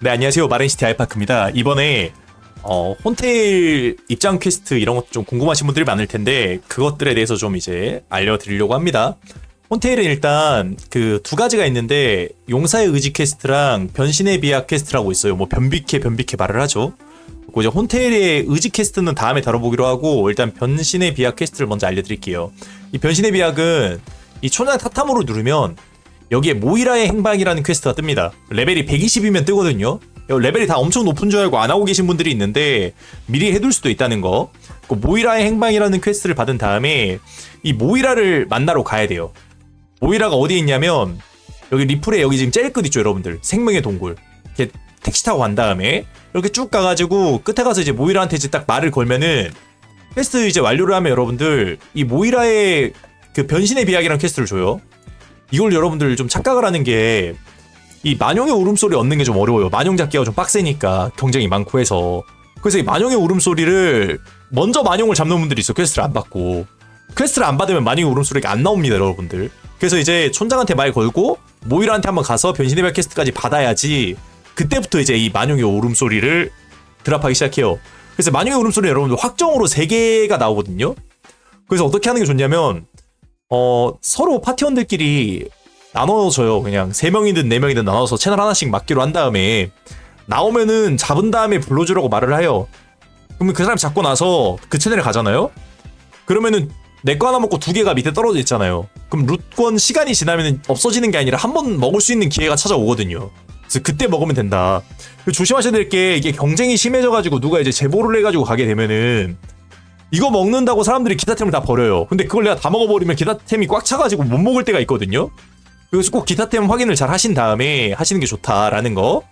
네, 안녕하세요. 마른시티 알파크입니다. 이번에 어, 혼테일 입장 퀘스트 이런 것 좀 궁금하신 분들이 많을 텐데 그것들에 대해서 좀 이제 알려드리려고 합니다. 혼테일은 일단 그 두 가지가 있는데 용사의 의지 퀘스트랑 변신의 비약 퀘스트라고 있어요. 뭐 변비케 변비케 말을 하죠. 그리고 이제 혼테일의 의지 퀘스트는 다음에 다뤄보기로 하고 일단 변신의 비약 퀘스트를 먼저 알려드릴게요. 이 변신의 비약은 이 초장 타탐으로 누르면 여기에 모이라의 행방이라는 퀘스트가 뜹니다. 레벨이 120이면 뜨거든요. 레벨이 다 엄청 높은 줄 알고 안 하고 계신 분들이 있는데 미리 해둘 수도 있다는 거. 그 모이라의 행방이라는 퀘스트를 받은 다음에 이 모이라를 만나러 가야 돼요. 모이라가 어디에 있냐면 여기 리플에 여기 지금 제일 끝 있죠, 여러분들. 생명의 동굴. 이렇게 택시 타고 간 다음에 이렇게 쭉 가가지고 끝에 가서 이제 모이라한테 이제 딱 말을 걸면은 퀘스트 이제 완료를 하면 여러분들 이 모이라의 그 변신의 비약이라는 퀘스트를 줘요. 이걸 여러분들 좀 착각을 하는 게 이 만용의 울음소리 얻는 게 좀 어려워요. 만용 잡기가 좀 빡세니까 경쟁이 많고 해서. 그래서 이 만용의 울음소리를 먼저 만용을 잡는 분들이 있어 퀘스트를 안 받고. 퀘스트를 안 받으면 만용의 울음소리가 안 나옵니다 여러분들. 그래서 이제 촌장한테 말 걸고 모이라한테 한번 가서 변신의 별 퀘스트까지 받아야지 그때부터 이제 이 만용의 울음소리를 드랍하기 시작해요. 그래서 만용의 울음소리 여러분들 확정으로 3개가 나오거든요. 그래서 어떻게 하는 게 좋냐면 어 서로 파티원들끼리 나눠줘요. 그냥 세 명이든 네 명이든 나눠서 채널 하나씩 맡기로 한 다음에 나오면은 잡은 다음에 불러주라고 말을 해요. 그러면 그 사람 잡고 나서 그 채널에 가잖아요. 그러면은 내 거 하나 먹고 두 개가 밑에 떨어져 있잖아요. 그럼 룻권 시간이 지나면 없어지는 게 아니라 한 번 먹을 수 있는 기회가 찾아오거든요. 그래서 그때 먹으면 된다. 조심하셔야 될 게 이게 경쟁이 심해져가지고 누가 이제 제보를 해가지고 가게 되면은 이거 먹는다고 사람들이 기타템을 다 버려요. 근데 그걸 내가 다 먹어버리면 기타템이 꽉 차가지고 못 먹을 때가 있거든요. 그래서 꼭 기타템 확인을 잘 하신 다음에 하시는 게 좋다라는 거.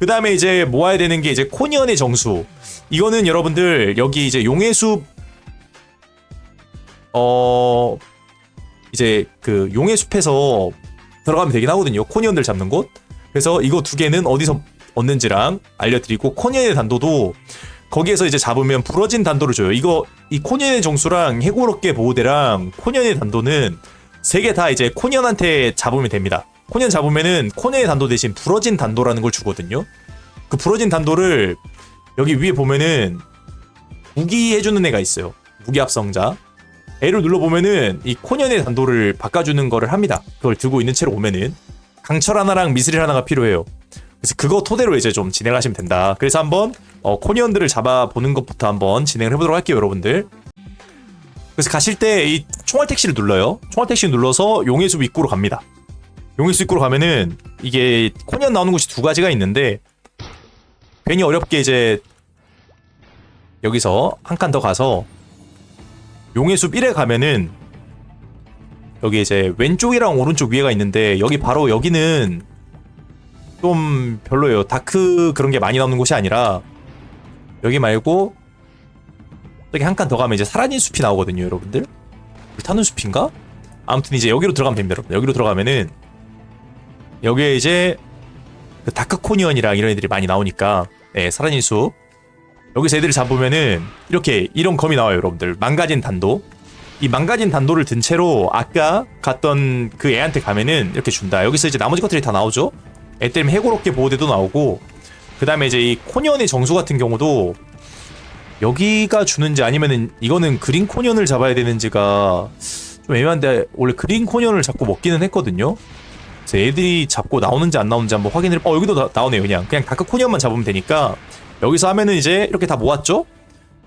그 다음에 이제 모아야 되는 게 이제 코니언의 정수. 이거는 여러분들 여기 이제 용의 숲, 어, 이제 그 용의 숲에서 들어가면 되긴 하거든요. 코니언들 잡는 곳. 그래서 이거 두 개는 어디서 얻는지랑 알려드리고 코니언의 단도도 거기에서 이제 잡으면 부러진 단도를 줘요. 이거 이 코니언의 정수랑 해골어깨 보호대랑 코니언의 단도는 세 개 다 이제 코니언한테 잡으면 됩니다. 코니언 잡으면은 코니언의 단도 대신 부러진 단도라는 걸 주거든요. 그 부러진 단도를 여기 위에 보면은 무기 해주는 애가 있어요. 무기 합성자. 애를 눌러보면은 이 코니언의 단도를 바꿔주는 거를 합니다. 그걸 들고 있는 채로 오면은 강철 하나랑 미스릴 하나가 필요해요. 그래서 그거 토대로 이제 좀 진행하시면 된다. 그래서 한번 어, 코니언들을 잡아보는 것부터 한번 진행을 해보도록 할게요, 여러분들. 그래서 가실 때 이 총알 택시를 눌러요. 총알 택시 눌러서 용의 숲 입구로 갑니다. 용의 숲 입구로 가면은 이게 코니언 나오는 곳이 두 가지가 있는데 괜히 어렵게 이제 여기서 한 칸 더 가서 용의 숲 1에 가면은 여기 이제 왼쪽이랑 오른쪽 위에가 있는데 여기 바로 여기는 좀 별로예요. 다크 그런 게 많이 나오는 곳이 아니라 여기 말고 저기 한 칸 더 가면 이제 사라진 숲이 나오거든요, 여러분들. 불타는 숲인가? 아무튼 이제 여기로 들어가면 됩니다, 여러분. 여기로 들어가면은 여기에 이제 그 다크 코니언이랑 이런 애들이 많이 나오니까 네, 사라진 숲. 여기서 애들을 잡으면은 이렇게 이런 검이 나와요, 여러분들. 망가진 단도. 이 망가진 단도를 든 채로 아까 갔던 그 애한테 가면은 이렇게 준다. 여기서 이제 나머지 것들이 다 나오죠. 애 때문에 해골어깨 보호대도 나오고 그 다음에 이제 이 코니언의 정수 같은 경우도 여기가 주는지 아니면은 이거는 그린 코니언을 잡아야 되는지가 좀 애매한데 원래 그린 코니언을 잡고 먹기는 했거든요. 그래서 애들이 잡고 나오는지 안 나오는지 한번 확인을 어 여기도 나, 나오네요 그냥 그냥 다크 코니언만 잡으면 되니까 여기서 하면은 이제 이렇게 다 모았죠.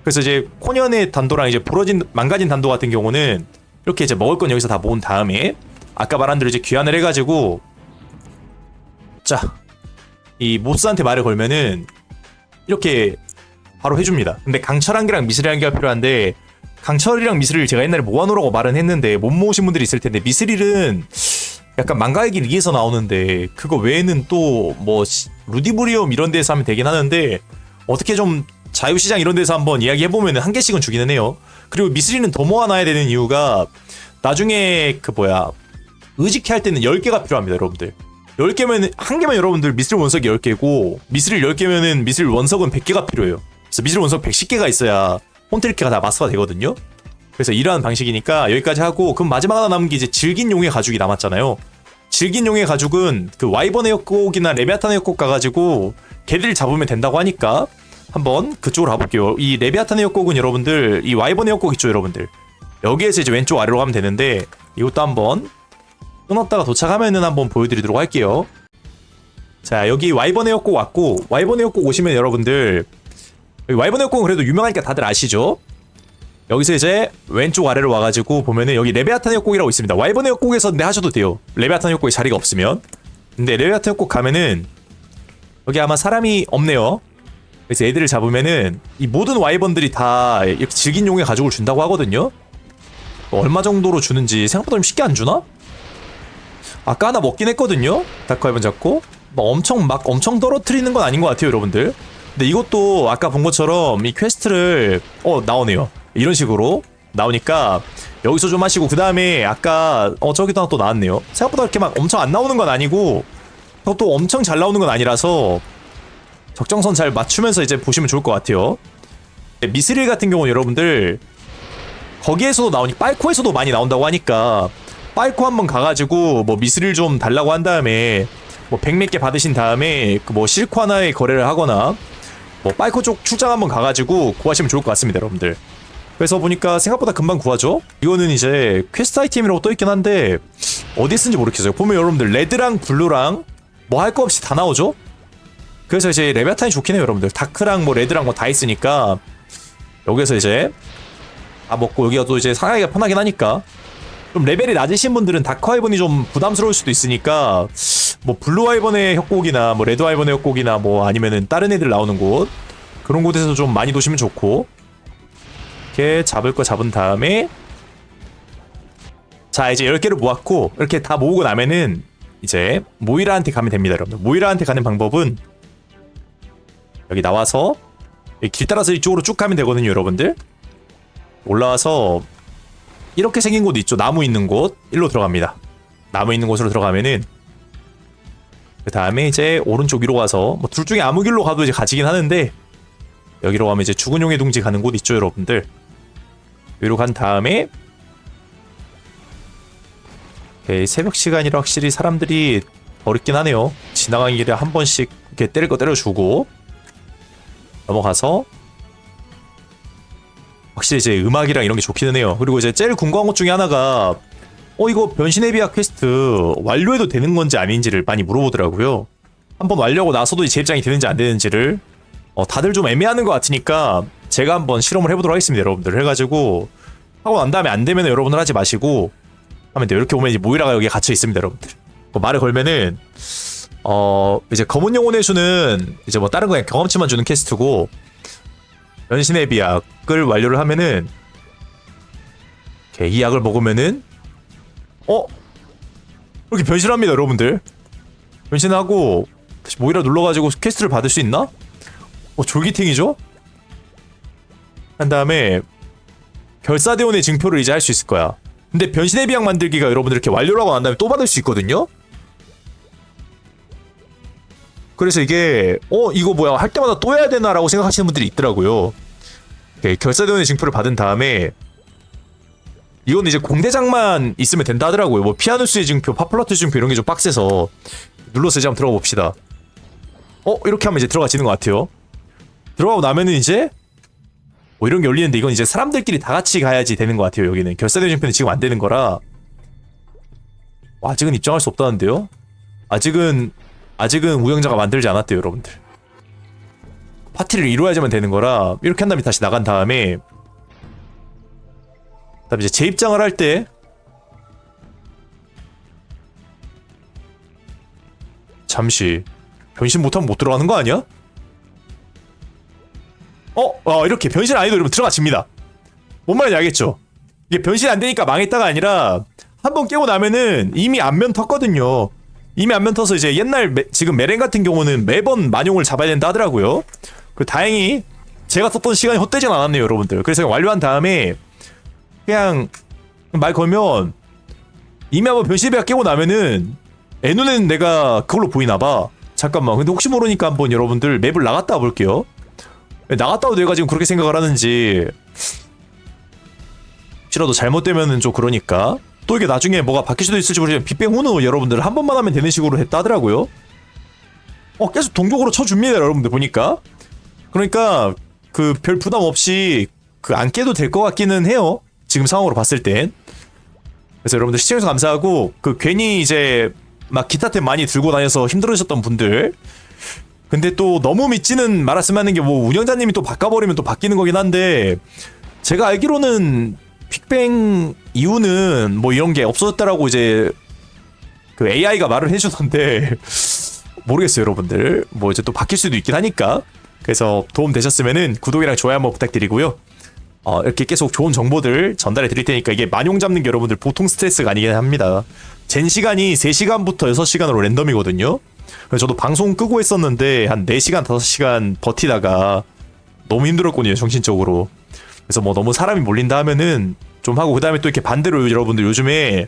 그래서 이제 코니언의 단도랑 이제 부러진 망가진 단도 같은 경우는 이렇게 이제 먹을 건 여기서 다 모은 다음에 아까 말한 대로 이제 귀환을 해가지고 자 이 모스한테 말을 걸면은 이렇게 바로 해줍니다. 근데 강철 한 개랑 미스릴 한 개가 필요한데 강철이랑 미스릴 제가 옛날에 모아놓으라고 말은 했는데 못 모으신 분들이 있을 텐데 미스릴은 약간 망가이기 리에서 나오는데 그거 외에는 또 뭐 루디브리움 이런 데서 하면 되긴 하는데 어떻게 좀 자유시장 이런 데서 한번 이야기해보면 한 개씩은 주기는 해요. 그리고 미스릴은 더 모아놔야 되는 이유가 나중에 그 뭐야 의식해 할 때는 10개가 필요합니다 여러분들 10개면 한 개면 여러분들 미스릴 원석이 10개고 미스릴 10개면은 미스릴 원석은 100개가 필요해요. 그래서 미스릴 원석 110개가 있어야 폰트리케가 다 마스터가 되거든요. 그래서 이러한 방식이니까 여기까지 하고 그럼 마지막 하나 남은 게 이제 질긴 용의 가죽이 남았잖아요. 질긴 용의 가죽은 그 와이번의 협곡이나 레비아탄의 협곡 가가지고 걔들 잡으면 된다고 하니까 한번 그쪽으로 가볼게요. 이 레비아탄의 협곡은 여러분들 이 와이번의 협곡 있죠 여러분들? 여기에서 이제 왼쪽 아래로 가면 되는데 이것도 한번 끊었다가 도착하면은 한번 보여드리도록 할게요. 자 여기 와이번의 협곡 왔고 와이번의 협곡 오시면 여러분들 여기 와이번의 협곡은 그래도 유명하니까 다들 아시죠? 여기서 이제 왼쪽 아래로 와가지고 보면은 여기 레베아탄 협곡이라고 있습니다. 와이번의 협곡에서 내 하셔도 돼요. 레베아탄 협곡에 자리가 없으면. 근데 레베아탄 협곡 가면은 여기 아마 사람이 없네요. 그래서 애들을 잡으면은 이 모든 와이번들이 다 이렇게 질긴 용의 가죽을 준다고 하거든요. 뭐 얼마 정도로 주는지 생각보다 좀 쉽게 안 주나? 아까 하나 먹긴 했거든요. 다크 와이번 잡고 뭐 엄청 막 엄청 떨어뜨리는 건 아닌 것 같아요, 여러분들. 근데 이것도 아까 본 것처럼 이 퀘스트를 어 나오네요. 이런 식으로 나오니까 여기서 좀 하시고 그 다음에 아까 어 저기도 하나 또 나왔네요. 생각보다 이렇게 막 엄청 안 나오는 건 아니고 또 엄청 잘 나오는 건 아니라서 적정선 잘 맞추면서 이제 보시면 좋을 것 같아요. 미스릴 같은 경우는 여러분들 거기에서도 나오니 빨코에서도 많이 나온다고 하니까 빨코 한번 가가지고 뭐 미스릴 좀 달라고 한 다음에 뭐 백몇 개 받으신 다음에 그 뭐 실코 하나에 거래를 하거나 뭐 빨코 쪽 출장 한번 가가지고 구하시면 좋을 것 같습니다, 여러분들. 그래서 보니까 생각보다 금방 구하죠. 이거는 이제 퀘스트 아이템이라고 떠 있긴 한데 어디에 쓴지 모르겠어요. 보면 여러분들 레드랑 블루랑 뭐 할 거 없이 다 나오죠. 그래서 이제 레베탄이 좋긴 해요, 여러분들. 다크랑 뭐 레드랑 뭐 다 있으니까 여기서 이제 다 먹고 여기가 또 이제 상하기가 편하긴 하니까 좀 레벨이 낮으신 분들은 다크 와이번이 좀 부담스러울 수도 있으니까 뭐 블루 와이번의 협곡이나 뭐 레드 와이번의 협곡이나 뭐 아니면은 다른 애들 나오는 곳 그런 곳에서 좀 많이 도시면 좋고. 이렇게 잡을 거 잡은 다음에 자 이제 10개를 모았고 이렇게 다 모으고 나면은 이제 모이라한테 가면 됩니다 여러분들. 모이라한테 가는 방법은 여기 나와서 길 따라서 이쪽으로 쭉 가면 되거든요 여러분들. 올라와서 이렇게 생긴 곳 있죠. 나무 있는 곳. 일로 들어갑니다. 나무 있는 곳으로 들어가면은 그 다음에 이제 오른쪽 위로 가서 뭐 둘 중에 아무 길로 가도 이제 가지긴 하는데 여기로 가면 이제 죽은 용의 둥지 가는 곳 있죠 여러분들. 위로 간 다음에 오케이, 새벽 시간이라 확실히 사람들이 어렵긴 하네요. 지나가는 길에 한 번씩 이렇게 때릴 거 때려주고 넘어가서 확실히 이제 음악이랑 이런 게 좋기는 해요 그리고 이제 제일 궁금한 것 중에 하나가 어 이거 변신의 비약 퀘스트 완료해도 되는 건지 아닌지를 많이 물어보더라고요 한번 완료하고 나서도 이 재입장이 되는지 안 되는지를 어, 다들 좀 애매하는 것 같으니까 제가 한번 실험을 해보도록 하겠습니다, 여러분들. 해가지고 하고 난 다음에 안 되면 여러분들 하지 마시고 하면 돼요. 이렇게 보면 이제 모이라가 여기에 갇혀 있습니다, 여러분들. 그 말을 걸면은 어 이제 검은 영혼의 수는 이제 뭐 다른 거 그냥 경험치만 주는 퀘스트고 변신의 비약을 완료를 하면은 이 약을 먹으면은 어 이렇게 변신합니다, 여러분들. 변신하고 다시 모이라 눌러가지고 퀘스트를 받을 수 있나? 어, 졸기탱이죠? 한 다음에 결사대원의 증표를 이제 할 수 있을 거야. 근데 변신의 비약 만들기가 여러분들 이렇게 완료라고 난 다음에 또 받을 수 있거든요? 그래서 이게 어 이거 뭐야 할 때마다 또 해야 되나라고 생각하시는 분들이 있더라고요. 이렇게 결사대원의 증표를 받은 다음에 이건 이제 공대장만 있으면 된다 하더라고요. 뭐 피아누스의 증표, 파플라트 증표 이런 게 좀 빡세서 눌러서 이제 한번 들어가 봅시다. 어 이렇게 하면 이제 들어가지는 것 같아요. 들어가고 나면은 이제 뭐 이런 게 열리는데 이건 이제 사람들끼리 다 같이 가야지 되는 것 같아요 여기는 결사대 증표는 지금 안 되는 거라 뭐 아직은 입장할 수 없다는데요 아직은 아직은 우영자가 만들지 않았대요 여러분들 파티를 이루어야지만 되는 거라 이렇게 한 다음에 다시 나간 다음에 그다음에 이제 재입장을 할 때 잠시 변신 못하면 못 들어가는 거 아니야? 어, 어 이렇게 변신 안 해도 여러분 들어가집니다. 뭔 말인지 알겠죠? 이게 변신 안 되니까 망했다가 아니라 한 번 깨고 나면은 이미 안면 텄거든요. 이미 안 면 터서 이제 옛날 메, 지금 메렌 같은 경우는 매번 만용을 잡아야 된다 하더라고요. 그 다행히 제가 썼던 시간이 헛되진 않았네요, 여러분들. 그래서 완료한 다음에 그냥 말 걸면 이미 한번 변신배가 깨고 나면은 애 눈에는 내가 그걸로 보이나 봐. 잠깐만. 근데 혹시 모르니까 한번 여러분들 맵을 나갔다 와 볼게요. 나갔다 오도 내가 지금 그렇게 생각을 하는지 혹시라도 잘못되면은 좀 그러니까 또 이게 나중에 뭐가 바뀔 수도 있을지 모르지만 빅뱅 호는 여러분들 한 번만 하면 되는 식으로 했다 하더라고요. 어 계속 동족으로 쳐줍니다 여러분들 보니까. 그러니까 그 별 부담 없이 그 안 깨도 될 것 같기는 해요. 지금 상황으로 봤을 땐. 그래서 여러분들 시청해주셔서 감사하고 그 괜히 이제 막 기타템 많이 들고 다녀서 힘들어졌던 분들 근데 또 너무 믿지는 말았으면 하는 게 뭐 운영자님이 또 바꿔버리면 또 바뀌는 거긴 한데 제가 알기로는 빅뱅 이후는 뭐 이런 게 없어졌다라고 이제 그 AI가 말을 해주던데 모르겠어요 여러분들. 뭐 이제 또 바뀔 수도 있긴 하니까. 그래서 도움 되셨으면은 구독이랑 좋아요 한번 부탁드리고요. 어, 이렇게 계속 좋은 정보들 전달해 드릴 테니까 이게 만용 잡는 게 여러분들 보통 스트레스가 아니긴 합니다. 젠 시간이 3시간부터 6시간으로 랜덤이거든요. 그래서 저도 방송 끄고 했었는데 한 4시간 5시간 버티다가 너무 힘들었거든요 정신적으로 그래서 뭐 너무 사람이 몰린다 하면은 좀 하고 그다음에 또 이렇게 반대로 여러분들 요즘에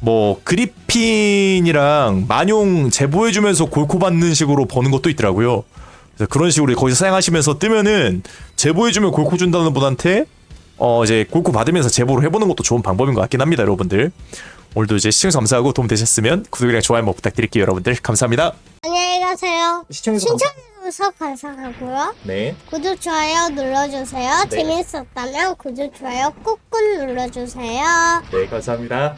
뭐 그리핀이랑 만용 제보해 주면서 골코 받는 식으로 버는 것도 있더라고요. 그래서 그런 식으로 거기서 사용하시면서 뜨면은 제보해 주면 골코 준다는 분한테 어 이제 골코 받으면서 제보를 해보는 것도 좋은 방법인 것 같긴 합니다, 여러분들. 오늘도 이제 시청해서 감사하고 도움 되셨으면 구독이랑 좋아요 한번 부탁드릴게요, 여러분들. 감사합니다. 가세요. 시청해서 신청해주셔서 감사하고요. 네. 구독, 좋아요 눌러주세요. 네. 재밌었다면 구독, 좋아요 꾹꾹 눌러주세요. 네, 감사합니다.